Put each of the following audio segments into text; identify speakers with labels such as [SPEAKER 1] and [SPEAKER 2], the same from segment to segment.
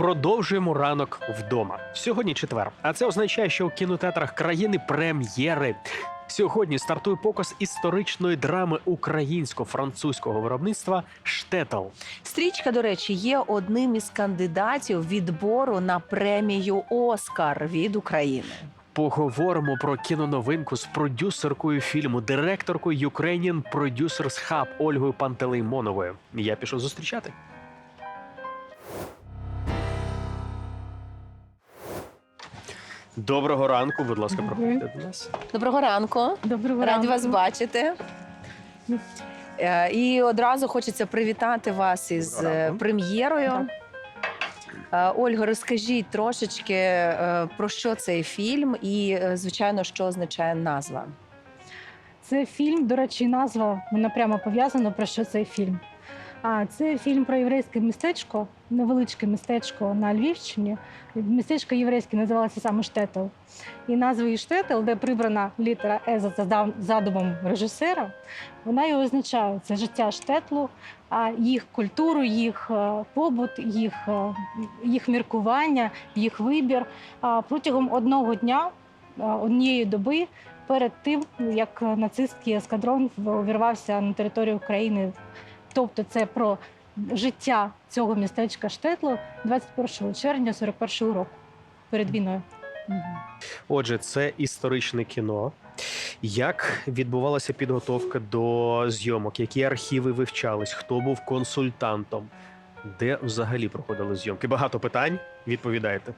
[SPEAKER 1] Продовжуємо ранок вдома. Сьогодні четвер, а це означає, що у кінотеатрах країни прем'єри. Сьогодні стартує показ історичної драми українсько-французького виробництва Штетл.
[SPEAKER 2] Стрічка, до речі, є одним із кандидатів відбору на премію Оскар від України.
[SPEAKER 1] Поговоримо про кіноновинку з продюсеркою фільму, директоркою Ukrainian Producers Hub Ольгою Пантелеймоновою. Я пішов зустрічати. Доброго ранку, будь ласка,
[SPEAKER 3] Доброго.
[SPEAKER 1] проходьте до нас.
[SPEAKER 2] Доброго ранку,
[SPEAKER 3] Доброго
[SPEAKER 2] раді
[SPEAKER 3] ранку.
[SPEAKER 2] вас бачити. Е, І одразу хочеться привітати вас із
[SPEAKER 1] Доброго
[SPEAKER 2] е,
[SPEAKER 1] ранку.
[SPEAKER 2] прем'єрою. Е, Ольга, розкажіть трошечки е, про що цей фільм, і е, звичайно, що означає назва.
[SPEAKER 3] Це фільм, до речі, назва вона прямо пов'язана про що цей фільм. А це фільм про єврейське містечко, невеличке містечко на Львівщині. Містечко єврейське називалося саме Штетл. І назвою Штетл, де прибрана літера Е за задумом режисера, вона і означає це життя Штетлу, а їх культуру, їх е, побут, їх, е, їх міркування, їх вибір. Протягом одного дня, е, однієї доби перед тим, як нацистський ескадрон увірвався на територію України. Тобто це про життя цього містечка Штетло 21 червня 41 року перед війною.
[SPEAKER 1] Отже, це історичне кіно. Як відбувалася підготовка до зйомок? Які архіви вивчались? Хто був консультантом? Де взагалі проходили зйомки? Багато питань. Відповідайте.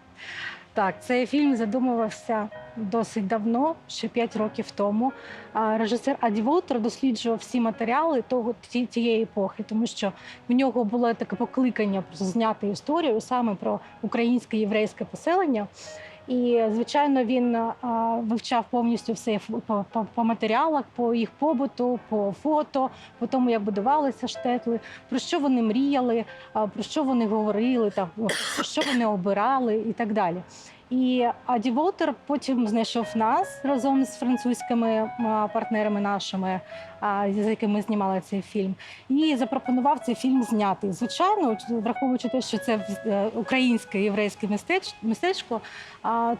[SPEAKER 3] Так, цей фільм задумувався досить давно, ще 5 років тому. Режисер Аді досліджував всі матеріали того тієї епохи, тому що в нього було таке покликання зняти історію саме про українське єврейське поселення. І звичайно, він вивчав повністю все по, по, по матеріалах, по їх побуту, по фото, по тому, як будувалися штетли, про що вони мріяли, про що вони говорили, про що вони обирали і так далі. І Аді Волтер потім знайшов нас разом з французькими партнерами нашими, з якими знімали цей фільм, і запропонував цей фільм зняти. Звичайно, враховуючи те, що це е, українське єврейське містеч- містечко,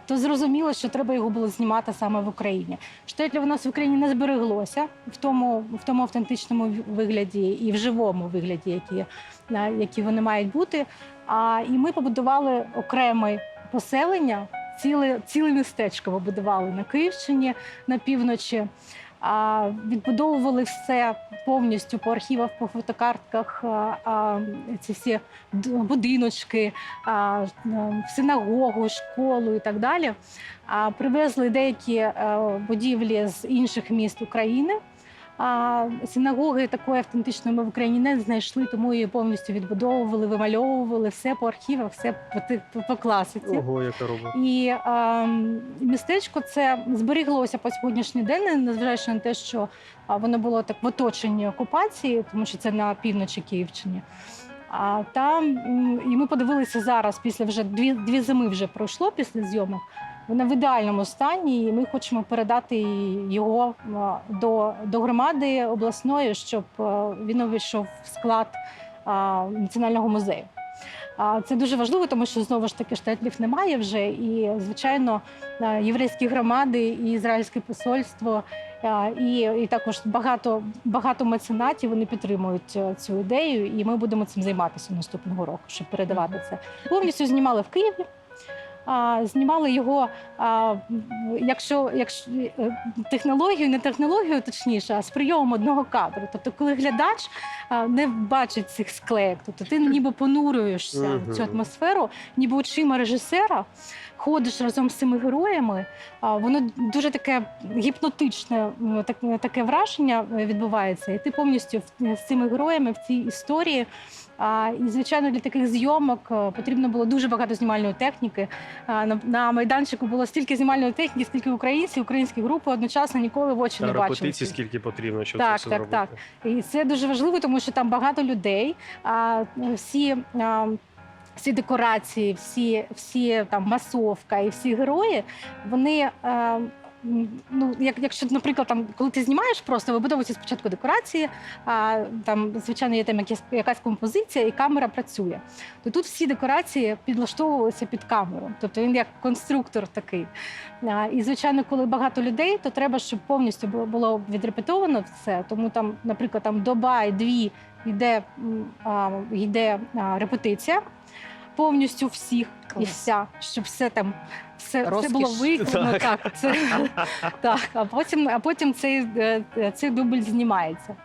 [SPEAKER 3] то зрозуміло, що треба його було знімати саме в Україні. Штетлі у нас в Україні не збереглося в тому, в тому автентичному вигляді і в живому вигляді, які, які вони мають бути. А, і ми побудували окреме поселення, ціле, ціле містечко побудували на Київщині на півночі. А, відбудовували все повністю по архівах, по фотокартках, а, ці всі будиночки, а, синагогу, школу і так далі. А, привезли деякі е, будівлі з інших міст України. А синагоги такої автентичної ми в Україні не знайшли, тому її повністю відбудовували, вимальовували все по архівах, все по, по, по класиці.
[SPEAKER 1] Ого, яка робота.
[SPEAKER 3] І е, містечко це зберіглося по сьогоднішній день, незважаючи на те, що а, воно було так в оточенні окупації, тому що це на півночі Київщини. А там і ми подивилися зараз, після вже дві, дві зими вже пройшло після зйомок. Вона в ідеальному стані, і ми хочемо передати його до, до громади обласної, щоб він увійшов в склад а, національного музею. А Це дуже важливо, тому що знову ж таки штетлів немає вже. І, звичайно, е, єврейські громади і ізраїльське посольство, е, і, і також багато, багато меценатів вони підтримують е, цю ідею, і ми будемо цим займатися наступного року, щоб передавати це. Повністю знімали в Києві. Знімали його, якщо, якщо е, технологію, не технологію, точніше, а з прийомом одного кадру. Тобто, коли глядач не бачить цих склеєк, тобто ти ніби понурюєшся в цю атмосферу, ніби очима режисера, ходиш разом з цими героями. Воно дуже таке гіпнотичне, таке враження е, відбувається, і ти повністю в- з цими героями в цій історії. І звичайно, для таких зйомок е, потрібно було дуже багато знімальної техніки. На, майданчику було стільки знімальної техніки, скільки українців, українські групи одночасно ніколи в очі
[SPEAKER 1] Та
[SPEAKER 3] не бачили.
[SPEAKER 1] репетиції скільки потрібно, щоб
[SPEAKER 3] Так,
[SPEAKER 1] це все
[SPEAKER 3] так,
[SPEAKER 1] зробити.
[SPEAKER 3] так. І це дуже важливо, тому що там багато людей. А всі, а, всі декорації, всі, всі там масовка і всі герої, вони. М, ну, як, якщо, наприклад, там, коли ти знімаєш, просто вибудовуються спочатку декорації, а там, звичайно, є там якась, якась композиція, і камера працює. То тут всі декорації підлаштовувалися під камеру. Тобто він як конструктор такий. А, і, звичайно, коли багато людей, то треба, щоб повністю було, було відрепетовано все. Тому там, наприклад, там доба і дві йде, а, йде а, репетиція. Повністю всіх і вся, щоб все там все, все було виконано.
[SPEAKER 1] Так.
[SPEAKER 3] Так, це, так. А потім, а потім цей, е, е, цей дубль знімається.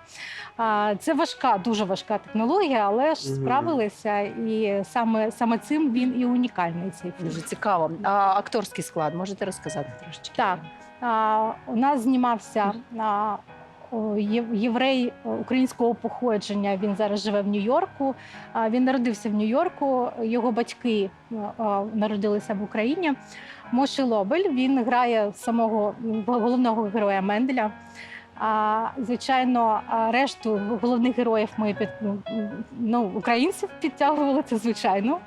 [SPEAKER 3] А, Це важка, дуже важка технологія, але ж справилися, і саме, саме цим він і унікальний цей фільм.
[SPEAKER 2] Дуже цікаво. А акторський склад можете розказати трошечки?
[SPEAKER 3] Так. А, у нас знімався єврей е, українського походження. Він зараз живе в Нью-Йорку. Він народився в Нью-Йорку. Його батьки е, народилися в Україні. Моші Лобель він грає самого головного героя Менделя. А, звичайно, решту головних героїв ми під ну, українців підтягували це звичайно.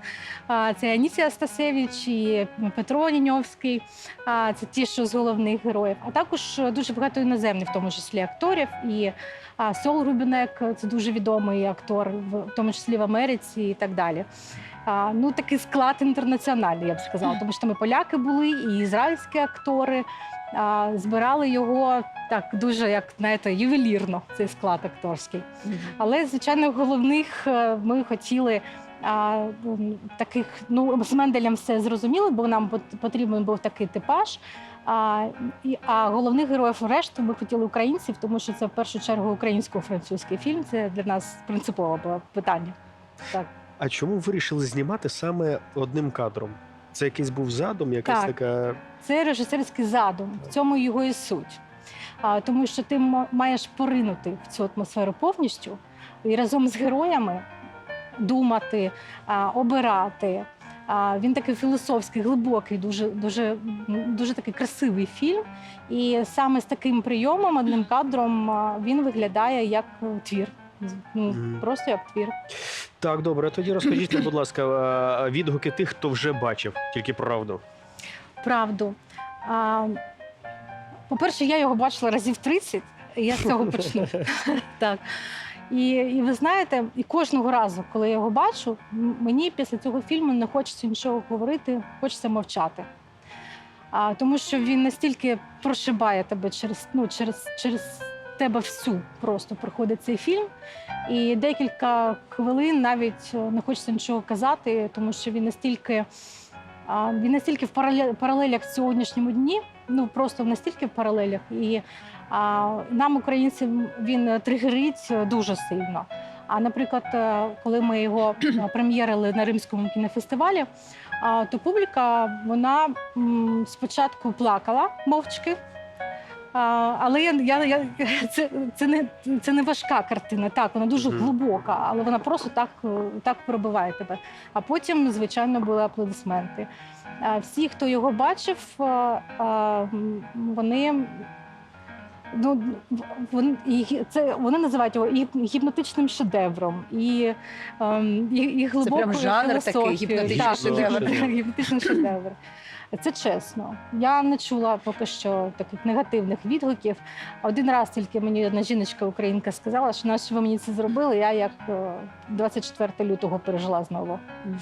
[SPEAKER 3] Це Анісія Стасевич і Петро Ніньовський. А, Це ті, що з головних героїв. А також дуже багато іноземних, в тому числі акторів. І Сол Рубінек це дуже відомий актор, в тому числі в Америці і так далі. Ну, такий склад інтернаціональний, я б сказала, тому що і поляки були, і ізраїльські актори. А, збирали його так дуже, як знаєте, ювелірно, цей склад акторський. Але, звичайно, головних е, ми хотіли а, таких, ну, з Менделем все зрозуміло, бо нам потрібен був такий типаж. А, і, а головних героїв решту ми хотіли українців, тому що це в першу чергу українсько-французький фільм. Це для нас принципове було питання. Так.
[SPEAKER 1] А чому вирішили знімати саме одним кадром? Це якийсь був задум, якась
[SPEAKER 3] Так.
[SPEAKER 1] така.
[SPEAKER 3] Це режисерський задум, в цьому його і суть. А, тому що ти маєш поринути в цю атмосферу повністю і разом з героями думати, а, обирати. А, він такий філософський, глибокий, дуже, дуже, дуже такий красивий фільм. І саме з таким прийомом, одним кадром, він виглядає як твір. Ну,
[SPEAKER 1] Мгм.
[SPEAKER 3] Просто як твір.
[SPEAKER 1] Так, добре, тоді розкажіть нам, будь ласка, відгуки тих, хто вже бачив, тільки правду.
[SPEAKER 3] правду. А, по-перше, я його бачила разів 30, і я з цього почну. так. І, і ви знаєте, і кожного разу, коли я його бачу, м- мені після цього фільму не хочеться нічого говорити, хочеться мовчати. А, тому що він настільки прошибає тебе через, ну, через, через тебе всю просто проходить цей фільм. І декілька хвилин навіть е, не хочеться нічого казати, тому що він настільки. Він настільки в парале- паралелях в сьогоднішньому дні, ну просто настільки в паралелях. І а, нам, українцям, він тригерить дуже сильно. А наприклад, е, коли ми його е, прем'єрили на Римському кінофестивалі, то публіка вона спочатку плакала мовчки. А, але я, я, я, це, це, не, це не важка картина. Так, вона дуже
[SPEAKER 1] Мгм.
[SPEAKER 3] глибока, але вона просто так, так пробиває тебе. А потім, звичайно, були аплодисменти. А Всі, хто його бачив, а, а, вони. Ну, вони, це, вони називають його і гіпнотичним шедевром, і, ем, і, і глибокою
[SPEAKER 2] прям жанр такий, гіпнотичний
[SPEAKER 3] Так,
[SPEAKER 1] шедевр.
[SPEAKER 3] гіпнотичний шедевр. Це чесно. Я не чула поки що таких негативних відгуків. Один раз тільки мені одна жіночка українка сказала, що нащо ви мені це зробили. Я як е, 24 лютого пережила знову.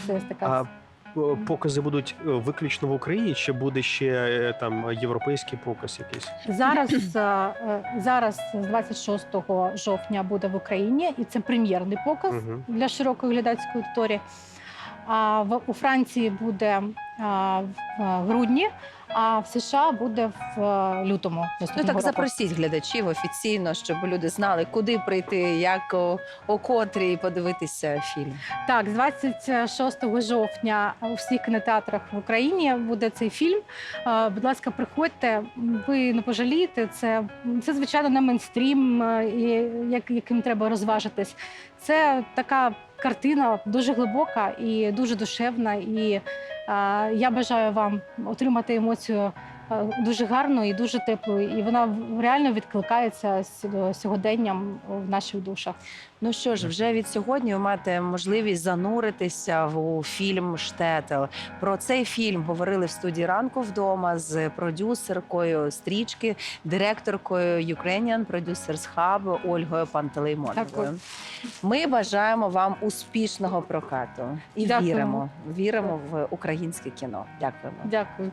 [SPEAKER 3] Це така
[SPEAKER 1] А е, покази будуть е, виключно в Україні, чи буде ще е, там європейський показ якийсь?
[SPEAKER 3] Зараз, е, е, зараз з 26 жовтня буде в Україні, і це прем'єрний показ
[SPEAKER 1] угу.
[SPEAKER 3] для широкої глядацької аудиторії. А в у Франції буде а, в е, грудні, а в США буде в е, лютому.
[SPEAKER 2] Ну так
[SPEAKER 3] року.
[SPEAKER 2] запросіть глядачів офіційно, щоб люди знали, куди прийти, як о, о котрій подивитися фільм.
[SPEAKER 3] Так, з 26 жовтня у всіх кінотеатрах в Україні буде цей фільм. Е, Будь ласка, приходьте, ви не пожалієте. Це, це звичайно, не мейнстрім, е, як, яким треба розважитись. Це така картина дуже глибока і дуже душевна. І я бажаю вам отримати емоцію е, дуже гарною і дуже теплою. І вона реально відкликається е, сьогоденням в наших душах.
[SPEAKER 2] Ну що ж, вже від сьогодні ви маєте можливість зануритися в у фільм Штетел. Про цей фільм говорили в студії ранку вдома з продюсеркою стрічки, директоркою Ukrainian Producers Hub Ольгою Пантелеймоновою. Ми бажаємо вам успішного прокату і
[SPEAKER 3] Дякуємо.
[SPEAKER 2] віримо, віримо в українське кіно. Дякуємо.
[SPEAKER 3] Дякую.